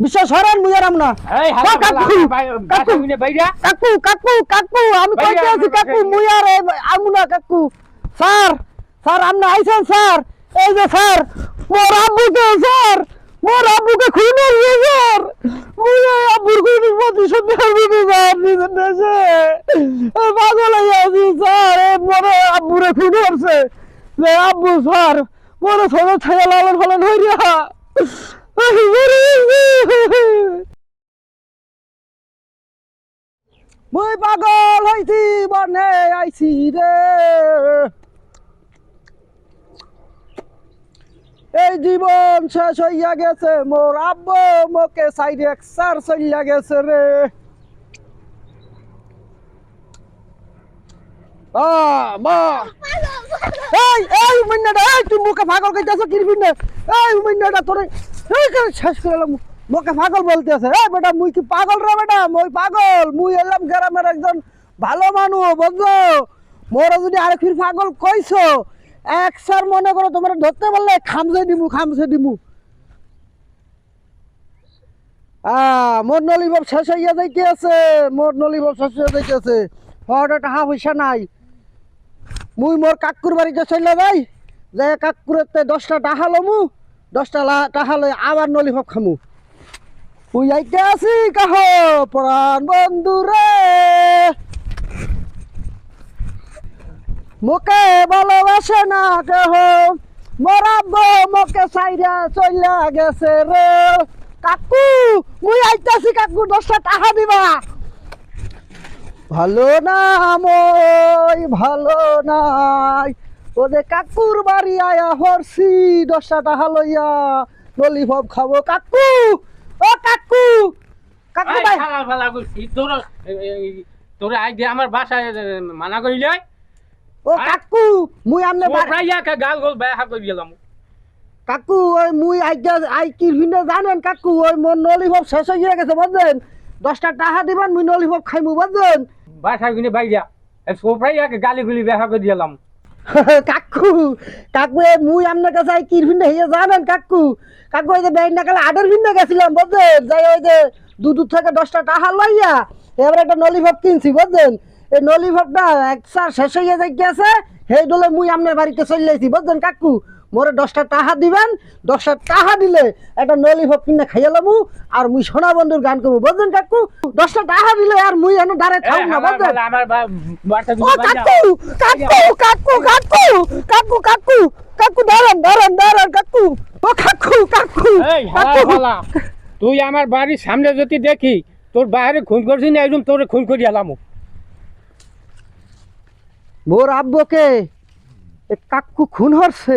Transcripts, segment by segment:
বিশ্বাস হরেন মুই আরাম না কাকু, মিনে কাকু কাকু কাকু আমি কইতে আছি কাকু কাছে- মুই আর এ- আমু না কাকু স্যার স্যার আপনি আইছেন স্যার এই যে স্যার মোর আব্বুকে স্যার মোর আব্বুকে খুন হয়ে স্যার মুই আব্বুর খুন প্রতিশোধ নেব স্যার নিজের দেশে পাগল হয়ে আছি স্যার মোর আব্বুরে খুন করছে যে আব্বু স্যার মোর ছোট ছেলে লালন ফালন হইয়া মুই পাগল হইছি, বনে আইছি রে। এই জীবন শেষ হইয়া গেছে, মোর আব্বু মোকে সাইড এক্সার চলিয়া গেছে রে। মা। এই এই এই, তুই মুখে কইতাছ এই শেষ করে মুখে পাগল বলতে আছে এই বেটা, মুই কি পাগল রে বেটা? মুই পাগল, মুই এলাম গ্রামের একজন ভালো মানুষ, বুঝছ? মোরা যদি আরেক ফির পাগল কইছো, এক স্যার মনে করো তোমরা ধরতে পারলে খামসে দিমু খামসে দিমু। মোর নলিবাব শেষ হইয়া যাইতে আছে মোর নলিবাব শেষ হইয়া যাইতে আছে হঠাৎ টাকা পয়সা নাই। মুই মোর কাকুর বাড়িতে চলে যাই যে কাকুরেতে দশটা টাকা লমু, দশটা টাকা লই আবার নলিভাব খামু। তুই আইতে আছি কাহ, প্রাণ বন্ধু রে। মোকে ভালোবাসে না কেহ মরাব মোকে সাইরা চইলা গেছে রে। কাকু, মুই আইতাছি কাকু, দশটা টাকা দিবা। ভালো না মই ভালো নাই। ওদের কাকুর বাড়ি আয়া হরসি দশটা টাকা লইয়া ললিপপ খাব। কাকু ও কাকু! কাকু ভাই! হালা ফালা কইছি তোর তোর আই দিয়ে আমার বাসায় এ, মানা করিলে ও কাকু মুই আমনে প্রায় কে গাল গোল বেহা করে গেলাম কাকু ওই মুই আইজা আই কি ভিন্ন জানেন কাকু? ওই মোর নলিপপ শেষ হয়ে গেছে বুঝলেন? দশটা টাকা দিবেন মুই নলিপপ খাইমু বুঝলেন? বাসায় কিনে বাইরা সোপ্রাইয়া কে গালি গুলি বেহা করে গেলাম কাকু কাকু এ মুই আপনার কাছে আই কি ভিন্ন হয়ে জানেন কাকু? কাকু ওই যে ব্যাংনা কালে আডের ভিন্ন গেছিলাম, বুঝলেন? যাই ওই যে দুধ থেকে দশটা টাকা লইয়া এবার একটা নলিভব কিনছি, বুঝলেন? এই নলিভবটা এক সার শেষ হয়ে যাই গেছে সেই দলে মুই আপনার বাড়িতে চলে আইছি, বুঝলেন, কাকু? মোরে দশটা টাকা দিবেন দশটা টাকা দিলে একটা নলিপপ কিনে খাইয়ে লমু আর মুই সোনা বন্ধুর গান করব বুঝলেন কাকু? দশটা টাকা দিলে আর মুই এনে দাঁড়ায় এই থাক না বুঝলেন? কাকু কাকু কাকু কাকু কাকু কাকু কাকু দাঁড়ান দাঁড়ান দাঁড়ান কাকু। ও কাকু কাকু তুই আমার বাড়ির সামনে যদি দেখি তোর বাইরে খুন করছিস না একদম তোরে খুন করি এলাম মোর আব্বকে এ কাকু খুন হরছে।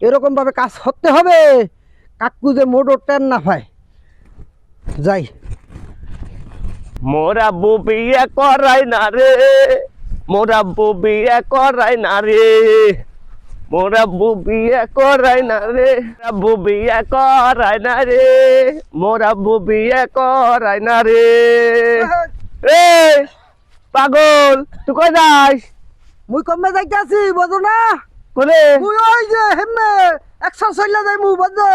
এরকম ভাবে কাজ করতে হবে। কাকু যে মোটর টেন না পায়। যাই। মোরা বউ বিয়ে করাই না রে। মোরা বউ বিয়ে করাই না রে। মোরা বউ বিয়ে করাই না রে। বউ বিয়ে করাই না রে। মোরা বউ বিয়ে করাই না রে। এ পাগল তুই কই যাস? মুই কমে যাইতে আছি বুঝো না। কোনে মুই ওই যে হেমনে একশো চল্লা যাই মুই বুঝো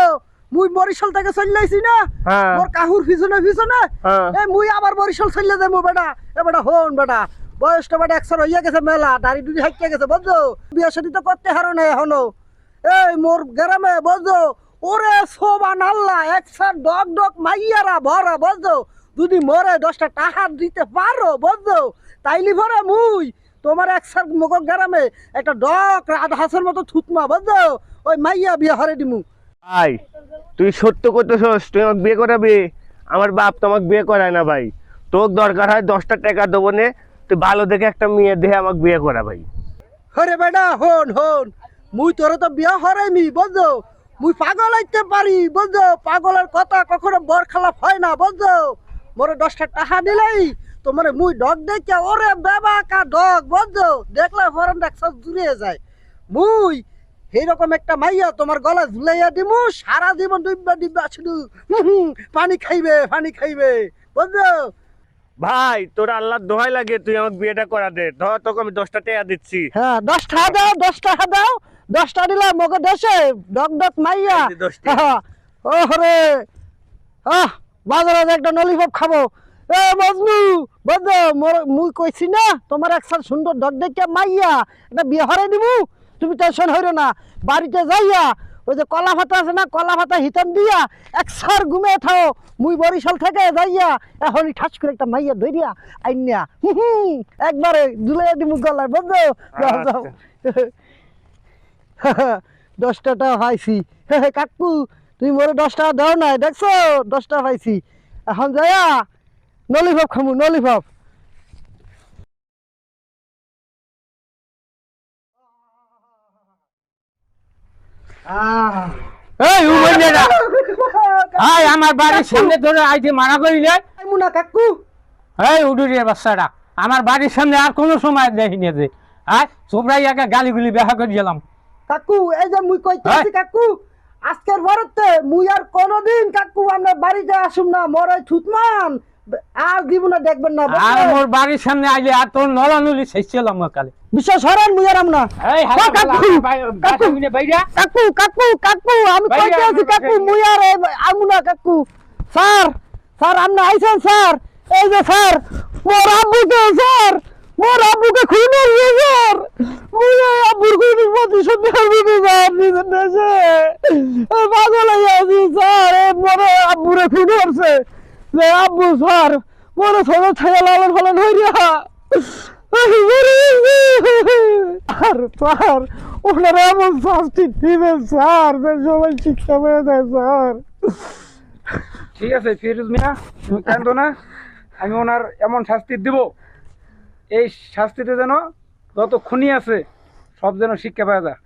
মুই বরিশাল থেকে চল্লাইছি না? হ্যাঁ। মোর কাহুর পিছনে পিছনে? হ্যাঁ। এ মুই আবার বরিশাল চল্লা যাই মু বেটা। এ বেটা হন বেটা। বয়সটা বেটা একশো হইয়া গেছে মেলা দাড়ি দুড়ি হাইকে গেছে বুঝছ? বিয়া শাদি তো করতে হারো না এখনও। এই মোর গ্রামে বুঝছ? ওরে সোবান আল্লাহ একশো ডক ডক মাইয়ারা ভরা বুঝছ? যদি মরে দশটা টাকা দিতে পারো বুঝছ? তাইলি ভরে মুই তোমার এক সার মগর গ্রামে একটা ডক আধা হাঁসের মতো থুতমা বুঝছ? ওই মাইয়া বিয়ে হরে দিমু। ভাই তুই সত্য করতেছস তুই আমাকে বিয়ে করাবি? আমার বাপ তো আমাকে বিয়ে করায় না ভাই। তোর দরকার হয় দশটা টাকা দেবো নে তুই ভালো দেখে একটা মেয়ে দেহে আমাকে বিয়ে করা ভাই। হরে বেটা হন হন। মুই তোরে তো বিয়ে হরাইমি বুঝছ? মুই পাগল হইতে পারি বুঝছ? পাগলের কথা কখনো বর খালাপ হয় না বুঝছ? মোরে দশটা টাকা দিলেই তোমার মুই ডগ দেখে ওরে বেবা কা ডগ বুঝছ দেখলে ফরেন ডাক্তার জুড়িয়ে যায়। মুই এইরকম একটা মাইয়া তোমার গলা ঝুলাইয়া দিমু সারা জীবন ডিব্বা ডিব্বা শুধু পানি খাইবে পানি খাইবে। বুঝছ ভাই তোর আল্লাহ দোহাই লাগে তুই আমাকে বিয়েটা করা দে। ধর তোকে আমি দশটা টাকা দিচ্ছি। হ্যাঁ দশ টাকা দাও দশ টাকা দাও। দশটা দিলাম মগে দেশে ডক ডক মাইয়া। এই যে ও রে আহ বাজারে একটা নলিপপ খাব। এ মজনু মোর মুই কইছি না তোমার একসাথ সুন্দর ডক দেখে মাইয়া এটা বিয়ে হরে দিমু। তুমি টেনশন হইরো না বাড়িতে যাইয়া ওই যে কলা ভাতা আছে না কলা ভাতা হিতাম দিয়া একসার ঘুমে থাও। মুই বরিশাল থেকে যাইয়া এখনই ঠাস করে একটা মাইয়া ধরিয়া আইনিয়া। হুম একবারে দুলাইয়া দিমু গলায় বুঝছ যাও দশটাটা পাইছি। কাকু তুমি মোরে দশ টাকা দাও নাই দেখছ? দশ টাকা পাইছি। এখন যায়া নলিপপ খামু এই আই আমার বাড়ির সামনে ধরে আইতে মানা করিলে। মুনা কাকু। এই উডুরিয়া বাচ্চাটা। আমার বাড়ির সামনে আর কোনো সময় দেখিনি যে। আয় চোপড়াইয়াকে গালিগুলি দেখা করে গেলাম কাকু এই যে মুই কইতেছি কাকু আজকের ভরতে মুই আর কোনোদিন কাকু আপনার বাড়িতে আসুম না মোর থুতমান। আর জীবনে দেখবেন না আর? মোর বাড়ির সামনে আইলে আর তোর নলানুলি শেষ ছিলাম কালে বিশ্বাস হরেন এই ও, কাকু কাকু কাকু কাকু আমি কইতে আছি কাকু আর আমুনা কাকু স্যার স্যার আপনি আইছেন স্যার এই যে স্যার মোর আব্বুকে স্যার মোর আব্বুকে খুন হয়ে স্যার এই আব্বুর খুন প্রতিশোধ নিতে স্যার নিজের দেশে পাগল হয়ে আছি স্যার মোর আব্বুরে খুন করছে যে আব্বু স্যার মোর ছোট ছেলে লালন ফালন হইয়া স্যার, ওনারা এমন শাস্তি দিবেন স্যার সবাই শিক্ষা পেয়ে যায় স্যার। ঠিক আছে, ফিরোজ মিয়া, তুমি কান্দো না। আমি ওনার এমন শাস্তি দিব। এই শাস্তিতে যেন যত খুনি আছে, সব যেন শিক্ষা পাওয়া যায়।